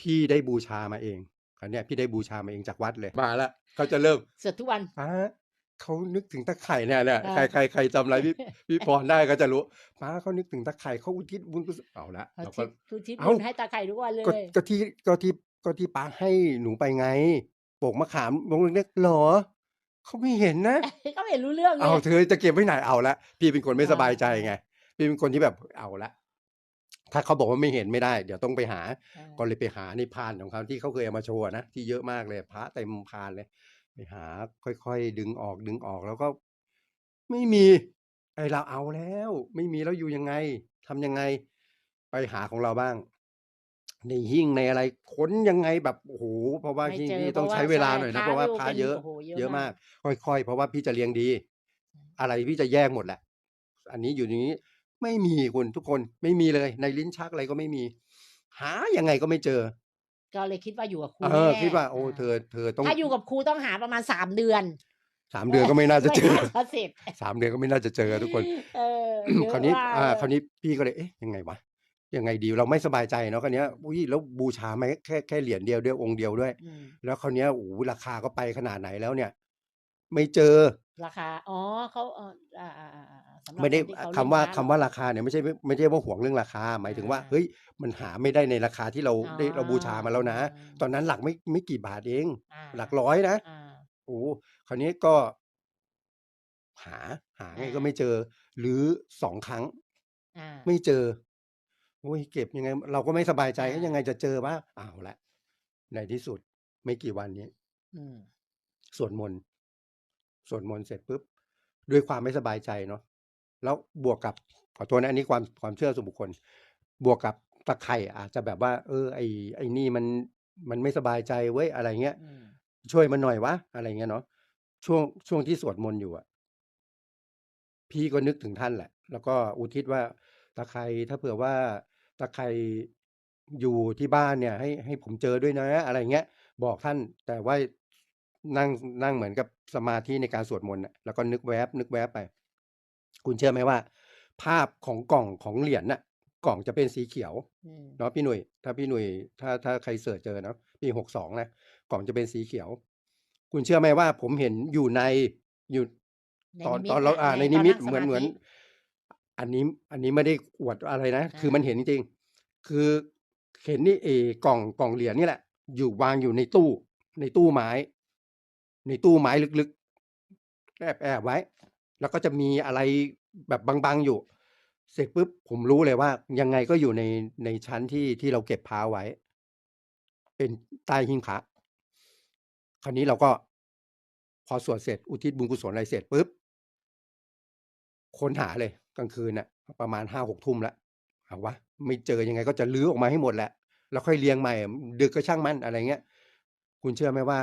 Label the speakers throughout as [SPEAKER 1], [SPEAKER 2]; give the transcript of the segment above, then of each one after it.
[SPEAKER 1] พี่ได้บูชามาเองคราวเนี้ยพี่ได้บูชามาเองจากวัดเลยมาแล้วเขาจะเริ่ม
[SPEAKER 2] สวดทุกวัน
[SPEAKER 1] ป้าเขานึกถึงตะไคร่เนี่ยเนี่ย
[SPEAKER 2] อ่า
[SPEAKER 1] ใครใครใครจำอะไรพี่พี่พรได้ก็จะรู้ป้าเขานึกถึงตะไคร่เขาอุทิศบุญกุศลเอาละ
[SPEAKER 2] เขา
[SPEAKER 1] เรา
[SPEAKER 2] ทิ
[SPEAKER 1] ก็
[SPEAKER 2] ศทุทิศ
[SPEAKER 1] เอ้า
[SPEAKER 2] บุญให้ตาไข่ทุกวันเลย
[SPEAKER 1] ก็ก็ที่ก็ที่ก็ที่ป้าให้หนูไปไงปลูกมะขามลงเล็กๆหรอเขาไม่เห็นนะ
[SPEAKER 2] ก็ไม่เห็นรู้เรื่องเล
[SPEAKER 1] เอา
[SPEAKER 2] ย
[SPEAKER 1] เธอจะเก็บไว้ไหนเอาละพี่เป็นคนไม่
[SPEAKER 2] อ่า
[SPEAKER 1] สบายใจไง พี่เป็นคนที่แบบเอาละ ถ้าเขาบอกว่าไม่เห็นไม่ได้ เดี๋ยวต้องไปหา
[SPEAKER 2] อ่า
[SPEAKER 1] ก็เลยไปหาในพานของเขาที่เขาเคยเอามาโชว์นะที่เยอะมากเลยพระเต็มพานเลย ไปหาค่อยๆดึงออกดึงออกแล้วก็ ไม่มี ไอเราเอาแล้ว ไม่มีแล้วอยู่ยังไงทำยังไง ไปหาของเราบ้าง ในหิ้งในอะไรค้นยังไงแบบโอ้โหเพราะว่า
[SPEAKER 2] ไม่
[SPEAKER 1] หิ้ง
[SPEAKER 2] เจอ
[SPEAKER 1] นี่
[SPEAKER 2] เพ
[SPEAKER 1] ต้อง
[SPEAKER 2] ราะว่า
[SPEAKER 1] ใช้เวลา
[SPEAKER 2] ใช่
[SPEAKER 1] หน่อยนะ
[SPEAKER 2] พระ
[SPEAKER 1] เพราะว่า
[SPEAKER 2] ดู
[SPEAKER 1] พระ
[SPEAKER 2] เป็น
[SPEAKER 1] เยอะ
[SPEAKER 2] โอ้โหเยอะ
[SPEAKER 1] เยอะ
[SPEAKER 2] มามา
[SPEAKER 1] กกค่อยๆเพราะว่าพี่จะเลี้ยงดี อะไรพี่จะแยกหมดแหละอันนี้อยู่อย่างนี้ ไม่มีคุณทุกคนไม่มีเลย ในลิ้นชักอะไรก็ไม่มี หายังไงก็ไม่เจอ
[SPEAKER 2] ก็เลยคิดว่าอยู่กับครู
[SPEAKER 1] เออ
[SPEAKER 2] แน่ๆ
[SPEAKER 1] คิดว่าโอ้าเธอเธอต้อง
[SPEAKER 2] ถ้าอยู่กับครูต้องหาประมาณสามเดือน
[SPEAKER 1] สามเดือนก็ไม่น่าจะเจอ
[SPEAKER 2] ไม่น่าจะเสร็จ
[SPEAKER 1] สามเดือนก็ไม่น่าจะเจอทุกคน
[SPEAKER 2] เออเยอะ
[SPEAKER 1] คราวนี้
[SPEAKER 2] มก
[SPEAKER 1] อ่า
[SPEAKER 2] เลย
[SPEAKER 1] คราวนี้พี่ก็เลย เอ๊ะ ยังไงวะ ยังไงดี เราไม่สบายใจเนาะคราวเนี้ยอุ้ยแล้วบูชาไหมแค่แค่เหรียญเดียวด้วยองค์เดียวด้วย
[SPEAKER 2] อืม
[SPEAKER 1] แล้วคราวเนี้ยโอ้โหราคาก็ไปขนาดไหนแล้วเนี่ย ไม่เจอ
[SPEAKER 2] ราคา อ๋อเขาเอออ่าอ่าอ่าอ่าสำหรับ
[SPEAKER 1] ไม่ได้
[SPEAKER 2] นที่เข
[SPEAKER 1] คำว่า
[SPEAKER 2] เล่น
[SPEAKER 1] คำว่าราคาเนี่ยไม่ใช่ไม่ใช่ว่าห่วงเรื่องราคา หมายถึงว่า
[SPEAKER 2] อ่า
[SPEAKER 1] เฮ้ยมันหาไม่ได้ในราคาที่เรา
[SPEAKER 2] อ๋อ
[SPEAKER 1] ได้เราบูชามาแล้วนะ ตอนนั้นหลักไม่ไม่กี่บาทเอง
[SPEAKER 2] อ่า
[SPEAKER 1] หลักร้อยนะ
[SPEAKER 2] อ่า
[SPEAKER 1] โอ้คราวนี้ก็หาหาไงก็
[SPEAKER 2] อ่า
[SPEAKER 1] ไม่เจอ หรือสองครั้ง
[SPEAKER 2] อ่า
[SPEAKER 1] ไม่เจอโอ้ยเก็บยังไง เราก็ไม่สบายใจ
[SPEAKER 2] อ่า
[SPEAKER 1] เอ๊ะยังไงจะเจอวะอ้าวละ ในที่สุด ไม่กี่วันนี้
[SPEAKER 2] อืม
[SPEAKER 1] สวดมนต์ สวดมนต์เสร็จปุ๊บด้วยความไม่สบายใจเนาะแล้วบวกกับขอโทษนะอันนี้ความความเชื่อส่วนบุคคล บวกกับตะไคร่อาจจะแบบว่า เออ ไอไอนี่มันมันไม่สบายใจเว้ยอะไรเงี้ย
[SPEAKER 2] อืม
[SPEAKER 1] ช่วยมันหน่อยวะอะไรเงี้ยเนาะช่วงช่วงที่สวดมนต์อยู่อะพี่ก็นึกถึงท่านแหละ แล้วก็อุทิศว่าตะไคร่ถ้าเผื่อว่าตะไคร่อยู่ที่บ้านเนี่ย ให้ให้ผมเจอด้วยนะ อะไรเงี้ย บอกท่านแต่ว่า นั่งนั่งเหมือนกับสมาธิในการสวดมนต์น่ะแล้วก็นึกแวบนึกแวบไป คุณเชื่อไหมว่า ภาพของกล่องของเหรียญน่ะ กล่องจะเป็นสีเขียว
[SPEAKER 2] อืม
[SPEAKER 1] เนาะพี่หนุ่ยถ้าพี่หนุ่ยถ้าถ้าใครเสิร์ชเจอเนาะปีหกสองนะกล่องจะเป็นสีเขียว คุณเชื่อไหมว่า ผมเห็นอยู่ในอยู่
[SPEAKER 2] ใน
[SPEAKER 1] ตอน
[SPEAKER 2] นิมิ
[SPEAKER 1] ตอนเราะอ่าใน
[SPEAKER 2] ต
[SPEAKER 1] นิมิต
[SPEAKER 2] ง
[SPEAKER 1] เหมือน
[SPEAKER 2] สา
[SPEAKER 1] เหมือน
[SPEAKER 2] ธิ
[SPEAKER 1] อันนี้ อันนี้ไม่ได้อวดอะไรนะคือ
[SPEAKER 2] อ่า
[SPEAKER 1] มันเห็นจริงๆคือเห็นนี่เออกล่องกล่องเหรียญนี่แหละ อยู่วางอยู่ในตู้ ในตู้ไม้ ในตู้ไม้ลึกๆ แอบแอบไว้ แล้วก็จะมีอะไรแบบบังๆอยู่ เสร็จปุ๊บผมรู้เลยว่า ยังไงก็อยู่ในในชั้นที่ที่เราเก็บพระไว้ เป็นใต้หิ้งพระคราวนี้เราก็พอสวดเสร็จอุทิศบุญกุศลอะไรเสร็จปุ๊บค้นหาเลยกลางคืนน่ะ ประมาณห้าหกทุ่มแล้วเอาวะไม่เจอยังไงก็จะลื้อออกมาให้หมดแหละ แล้วค่อยเรียงใหม่ ดึกก็ช่างมันอะไรเงี้ย คุณเชื่อไหมว่า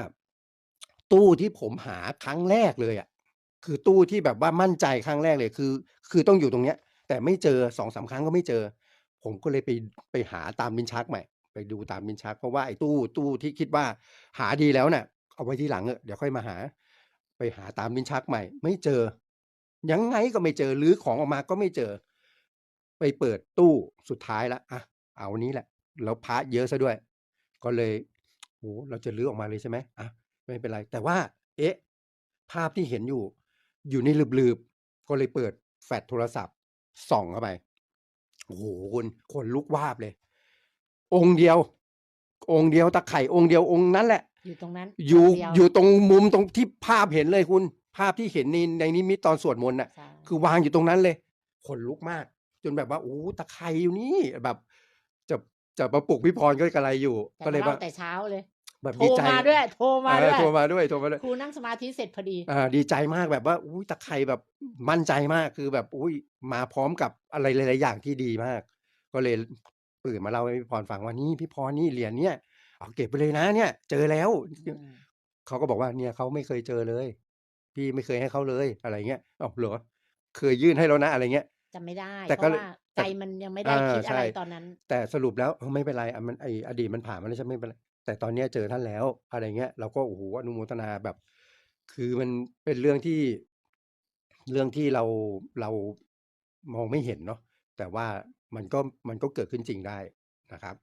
[SPEAKER 1] ตู้ที่ผมหาครั้งแรกเลยอะคือตู้ที่แบบว่ามั่นใจครั้งแรกเลยคือ คือต้องอยู่ตรงเนี้ย แต่ไม่เจอสองสามครั้งก็ไม่เจอ ผมก็เลยไปไปหาตามลิ้นชักใหม่ ไปดูตามลิ้นชัก เพราะว่าไอ้ตู้ตู้ที่คิดว่าหาดีแล้วเนี่ยเอาไว้ที่หลังเออะเดี๋ยวค่อยมาหา ไปหาตามลิ้นชักใหม่ ไม่เจอ ยังไงก็ไม่เจอรื้อของออกมาก็ไม่เจอ ไปเปิดตู้สุดท้ายล้วอะเอานี้แหละแล้วพระเยอะซะด้วย ก็เลยโอ้เราจะรื้อออกมาเลยใช่ไหมอะ ไม่เป็นไร แต่ว่า เอ๊ะ ภาพที่เห็นอยู่ อยู่ในหลืบๆ ก็เลยเปิดแฟลชโทรศัพท์ส่องเข้าไป โอ้โหคุณคนลุกวาบเลย องค์เดียว องค์เดียวตะไคร่องค์เดียวองค์นั้นแหละ
[SPEAKER 2] อยู่ตรงนั้น
[SPEAKER 1] อยู่
[SPEAKER 2] เดีว
[SPEAKER 1] อยู่ตรงมุมตรงที่ภาพเห็นเลยคุณ ภาพที่เห็นในในนิมิตตอนสวดมนต์น่ะ
[SPEAKER 2] ใช่
[SPEAKER 1] คือวางอยู่ตรงนั้นเลยขนลุกมาก จนแบบว่าโอ้ตะไคร่อยู่นี่แบบ จะจะมาปลุกพี่พรก็กระไรอยู่
[SPEAKER 2] แต่
[SPEAKER 1] ก็เลย
[SPEAKER 2] มา
[SPEAKER 1] ว่า
[SPEAKER 2] เล่า แต่เช้าเลย
[SPEAKER 1] แบบ
[SPEAKER 2] โทร
[SPEAKER 1] ดีใจ
[SPEAKER 2] มาด้วยโทรมา
[SPEAKER 1] เอ
[SPEAKER 2] ด้
[SPEAKER 1] อ
[SPEAKER 2] วย
[SPEAKER 1] โทรมาด้วยโทรมาด้วย
[SPEAKER 2] ครูนั่งสมาธิเสร็จพอดี
[SPEAKER 1] อ่าดีใจมากแบบว่าอุ้ยตะไคร่แบบมั่นใจมากคือแบบอุ้ยมาพร้อมกับอะไรหลายๆอย่างที่ดีมาก ก็เลยตื่นมาเล่าให้พี่พรฟังว่านี่พี่พรนี่เหรียญเนี่ยเอาเก็บไปเลยนะเนี่ย เจอแล้ว
[SPEAKER 2] อืม
[SPEAKER 1] เขาก็บอกว่าเนี่ยเขาไม่เคยเจอเลย พี่ไม่เคยให้เขาเลยอะไรเงี้ยอ๋อเหรอเคยยื่นให้แล้วนะอะไรเงี้ย
[SPEAKER 2] จำไม่ได้
[SPEAKER 1] แต่
[SPEAKER 2] เพ
[SPEAKER 1] ก็
[SPEAKER 2] ราะ
[SPEAKER 1] เลย
[SPEAKER 2] ว่า
[SPEAKER 1] แต่
[SPEAKER 2] ใจมันยังไม่ได้
[SPEAKER 1] อ่า
[SPEAKER 2] คิดอะไร
[SPEAKER 1] ใช่
[SPEAKER 2] ตอนนั้น
[SPEAKER 1] แต่สรุปแล้วเออไม่เป็นไรอะมันไออดีตมันผ่านมาแล้วใช่ไหมไม่เป็นไร แต่ตอนเนี้ยเจอท่านแล้วอะไรเงี้ยเราก็โอ้โหอนุโมทนาแบบ คือมันเป็นเรื่องที่เรื่องที่เราเรามองไม่เห็นเนาะแต่ว่ามันก็มันก็เกิดขึ้นจริงได้นะครับ